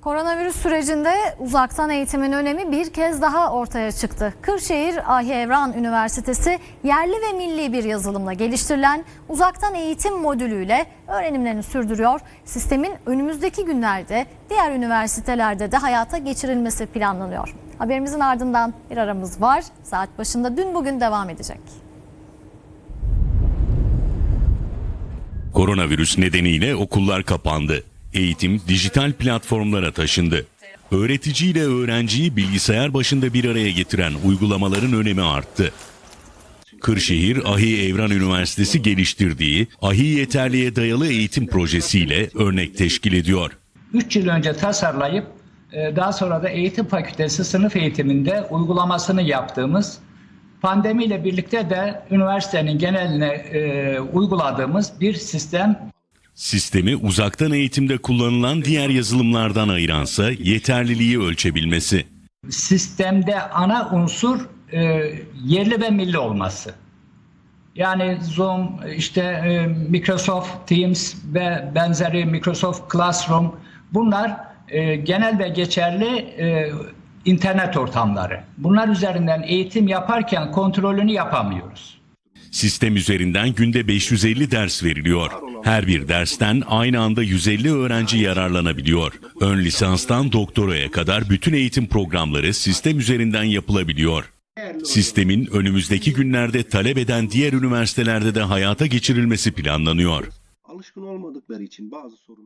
Koronavirüs sürecinde uzaktan eğitimin önemi bir kez daha ortaya çıktı. Kırşehir Ahi Evran Üniversitesi yerli ve milli bir yazılımla geliştirilen uzaktan eğitim modülüyle öğrenimlerini sürdürüyor. Sistemin önümüzdeki günlerde diğer üniversitelerde de hayata geçirilmesi planlanıyor. Haberimizin ardından bir aramız var. Saat başında dün bugün devam edecek. Koronavirüs nedeniyle okullar kapandı. Eğitim dijital platformlara taşındı. Öğreticiyle öğrenciyi bilgisayar başında bir araya getiren uygulamaların önemi arttı. Kırşehir Ahi Evran Üniversitesi geliştirdiği Ahi Yeterliğe Dayalı Eğitim Projesiyle örnek teşkil ediyor. 3 yıl önce tasarlayıp e, daha sonra da eğitim fakültesi sınıf eğitiminde uygulamasını yaptığımız pandemiyle birlikte de üniversitenin geneline e, uyguladığımız bir sistem Sistemi uzaktan eğitimde kullanılan diğer yazılımlardan ayıransa yeterliliği ölçebilmesi. sistemde ana unsur e, yerli ve milli olması. Yani Zoom, işte e, Microsoft Teams ve benzeri Microsoft Classroom bunlar e, genel ve geçerli e, internet ortamları. Bunlar üzerinden eğitim yaparken kontrolünü yapamıyoruz. Sistem üzerinden günde 550 ders veriliyor. Her bir dersten aynı anda 150 öğrenci yararlanabiliyor. Ön lisanstan doktoraya kadar bütün eğitim programları sistem üzerinden yapılabiliyor. Sistemin önümüzdeki günlerde talep eden diğer üniversitelerde de hayata geçirilmesi planlanıyor. alışkın olmadıkları için bazı sorunlar